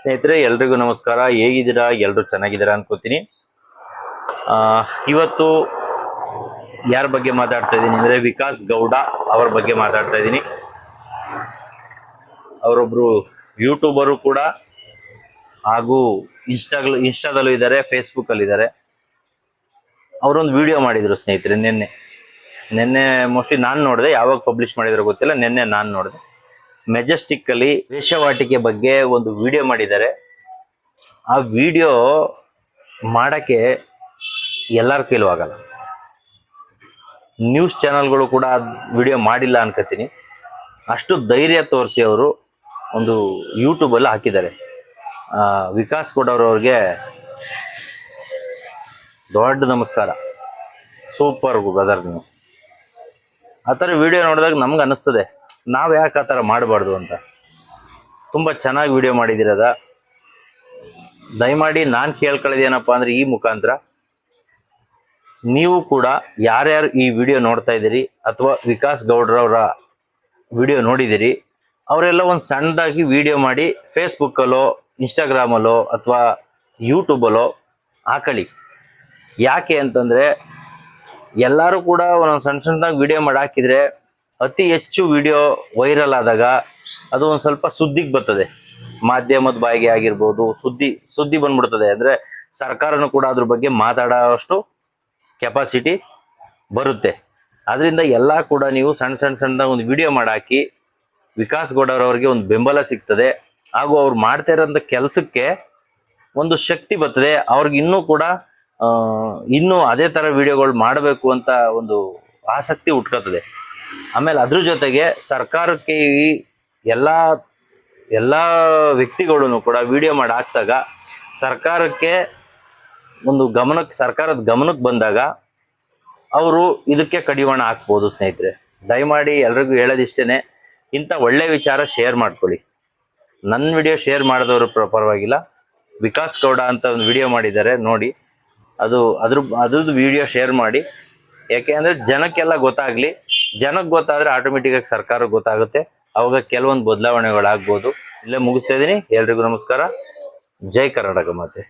ಸ್ನೇಹಿತರೆ, ಎಲ್ರಿಗೂ ನಮಸ್ಕಾರ. ಹೇಗಿದ್ದೀರಾ? ಎಲ್ಲರೂ ಚೆನ್ನಾಗಿದ್ದೀರಾ ಅನ್ಕೋತೀನಿ ಇವತ್ತು ಯಾರ ಬಗ್ಗೆ ಮಾತಾಡ್ತಾ ಇದ್ದೀನಿ ಅಂದರೆ ವಿಕಾಸ್ ಗೌಡ ಅವರ ಬಗ್ಗೆ ಮಾತಾಡ್ತಾ ಇದ್ದೀನಿ. ಅವರೊಬ್ಬರು ಯೂಟ್ಯೂಬರು ಕೂಡ, ಹಾಗೂ ಇನ್ಸ್ಟಾಗ್ಲ, ಇನ್ಸ್ಟಾದಲ್ಲೂ ಇದ್ದಾರೆ, ಫೇಸ್ಬುಕ್ಕಲ್ಲಿ ಇದ್ದಾರೆ. ಅವರೊಂದು ವಿಡಿಯೋ ಮಾಡಿದರು ಸ್ನೇಹಿತರೆ, ನಿನ್ನೆ. ನಿನ್ನೆ ಮೋಸ್ಟ್ಲಿ ನಾನು ನೋಡಿದೆ, ಯಾವಾಗ ಪಬ್ಲಿಷ್ ಮಾಡಿದ್ರು ಗೊತ್ತಿಲ್ಲ, ನಿನ್ನೆ ನಾನು ನೋಡಿದೆ. ಮೆಜೆಸ್ಟಿಕ್ಕಲ್ಲಿ ವೇಷವಾಟಿಕೆ ಬಗ್ಗೆ ಒಂದು ವಿಡಿಯೋ ಮಾಡಿದ್ದಾರೆ. ಆ ವಿಡಿಯೋ ಮಾಡೋಕ್ಕೆ ಎಲ್ಲರೂ ಕೈಲೂ ಆಗಲ್ಲ ನ್ಯೂಸ್ ಚಾನಲ್ಗಳು ಕೂಡ ವಿಡಿಯೋ ಮಾಡಿಲ್ಲ ಅನ್ಕೋತೀನಿ ಅಷ್ಟು ಧೈರ್ಯ ತೋರಿಸಿ ಅವರು ಒಂದು ಯೂಟ್ಯೂಬಲ್ಲಿ ಹಾಕಿದ್ದಾರೆ. ವಿಕಾಸ್ ಕೊಡೋರವ್ರಿಗೆ ದೊಡ್ಡ ನಮಸ್ಕಾರ. ಸೂಪರ್ ಬ್ರದರ್ ನೀವು. ಆ ಥರ ವಿಡಿಯೋ ನೋಡಿದಾಗ ನಮ್ಗೆ ಅನ್ನಿಸ್ತದೆ. ನಾವು ಯಾಕೆ ಆ ಥರ ಮಾಡಬಾರ್ದು ಅಂತ. ತುಂಬ ಚೆನ್ನಾಗಿ ವಿಡಿಯೋ ಮಾಡಿದಿರದ. ದಯಮಾಡಿ ನಾನು ಕೇಳ್ಕೊಳ್ಳೋದೇನಪ್ಪ ಅಂದರೆ ಈ ಮುಖಾಂತರ. ನೀವು ಕೂಡ ಯಾರ್ಯಾರು ಈ ವಿಡಿಯೋ ನೋಡ್ತಾ ಇದ್ದೀರಿ ಅಥವಾ ವಿಕಾಸ್ ಗೌಡ್ರವರ ವಿಡಿಯೋ ನೋಡಿದ್ದೀರಿ, ಅವರೆಲ್ಲ ಒಂದು ಸಣ್ಣದಾಗಿ ವಿಡಿಯೋ ಮಾಡಿ ಫೇಸ್ಬುಕ್ಕಲ್ಲೋ ಇನ್ಸ್ಟಾಗ್ರಾಮಲ್ಲೋ ಅಥವಾ ಯೂಟ್ಯೂಬಲ್ಲೋ ಹಾಕಳಿ. ಯಾಕೆ ಅಂತಂದರೆ ಎಲ್ಲರೂ ಕೂಡ ಒಂದೊಂದು ಸಣ್ಣ ಸಣ್ಣದಾಗಿ ವಿಡಿಯೋ ಮಾಡಿ ಹಾಕಿದರೆ ಅತಿ ಹೆಚ್ಚು ವಿಡಿಯೋ ವೈರಲ್ ಆದಾಗ ಅದು ಒಂದು ಸ್ವಲ್ಪ ಸುದ್ದಿಗೆ ಬರ್ತದೆ. ಮಾಧ್ಯಮದ ಬಾಯಿಗೆ ಆಗಿರ್ಬೋದು, ಸುದ್ದಿ ಸುದ್ದಿ ಬಂದ್ಬಿಡ್ತದೆ. ಅಂದರೆ ಸರ್ಕಾರನೂ ಕೂಡ ಅದ್ರ ಬಗ್ಗೆ ಮಾತಾಡೋಷ್ಟು ಕೆಪಾಸಿಟಿ ಬರುತ್ತೆ. ಅದರಿಂದ ಎಲ್ಲ ಕೂಡ ನೀವು ಸಣ್ಣ ಸಣ್ಣ ಸಣ್ಣ ಒಂದು ವಿಡಿಯೋ ಮಾಡಿ ಹಾಕಿ ವಿಕಾಸ್ ಗೌಡರವ್ರಿಗೆ ಒಂದು ಬೆಂಬಲ ಸಿಗ್ತದೆ. ಹಾಗೂ ಅವ್ರು ಮಾಡ್ತಾ ಇರೋಂಥ ಕೆಲಸಕ್ಕೆ ಒಂದು ಶಕ್ತಿ ಬರ್ತದೆ. ಅವ್ರಿಗೆ ಇನ್ನೂ ಕೂಡ ಇನ್ನೂ ಅದೇ ಥರ ವಿಡಿಯೋಗಳು ಮಾಡಬೇಕು ಅಂತ ಒಂದು ಆಸಕ್ತಿ ಉಟ್ಕೋತದೆ. ಆಮೇಲೆ ಅದ್ರ ಜೊತೆಗೆ ಸರ್ಕಾರಕ್ಕೆ ಈ ಎಲ್ಲ ಎಲ್ಲ ವ್ಯಕ್ತಿಗಳು ಕೂಡ ವಿಡಿಯೋ ಮಾಡಿ ಹಾಕ್ದಾಗ ಸರ್ಕಾರಕ್ಕೆ ಒಂದು ಗಮನಕ್ಕೆ ಸರ್ಕಾರದ ಗಮನಕ್ಕೆ ಬಂದಾಗ ಅವರು ಇದಕ್ಕೆ ಕಡಿವಾಣ ಹಾಕ್ಬೋದು ಸ್ನೇಹಿತರೆ. ದಯಮಾಡಿ ಎಲ್ರಿಗೂ ಹೇಳೋದಿಷ್ಟೇ ಇಂಥ ಒಳ್ಳೆ ವಿಚಾರ ಶೇರ್ ಮಾಡ್ಕೊಳ್ಳಿ. ನನ್ನ ವಿಡಿಯೋ ಶೇರ್ ಮಾಡಿದವರು ಪ್ರ- ಪರವಾಗಿಲ್ಲ. ವಿಕಾಸ್ ಗೌಡ ಅಂತ ಒಂದು ವಿಡಿಯೋ ಮಾಡಿದ್ದಾರೆ, ನೋಡಿ. ಅದು, ಅದ್ರ, ಅದ್ರದ್ದು ವಿಡಿಯೋ ಶೇರ್ ಮಾಡಿ. ಯಾಕೆ ಅಂದ್ರೆ ಜನಕ್ಕೆಲ್ಲ ಗೊತ್ತಾಗ್ಲಿ ಜನಕ್ಕೆ ಆಟೋಮೆಟಿಕ್ ಆಗಿ ಸರ್ಕಾರಕ್ಕೆ ಗೊತ್ತಾಗುತ್ತೆ. ಅವಾಗ ಕೆಲವೊಂದು ಬದಲಾವಣೆಗಳಾಗ್ಬೋದು. ಇಲ್ಲೇ ಮುಗಿಸ್ತಾ ಇದ್ದೀನಿ. ಎಲ್ರಿಗೂ ನಮಸ್ಕಾರ. ಜೈ ಕರ್ನಾಟಕ ಮಾತೆ.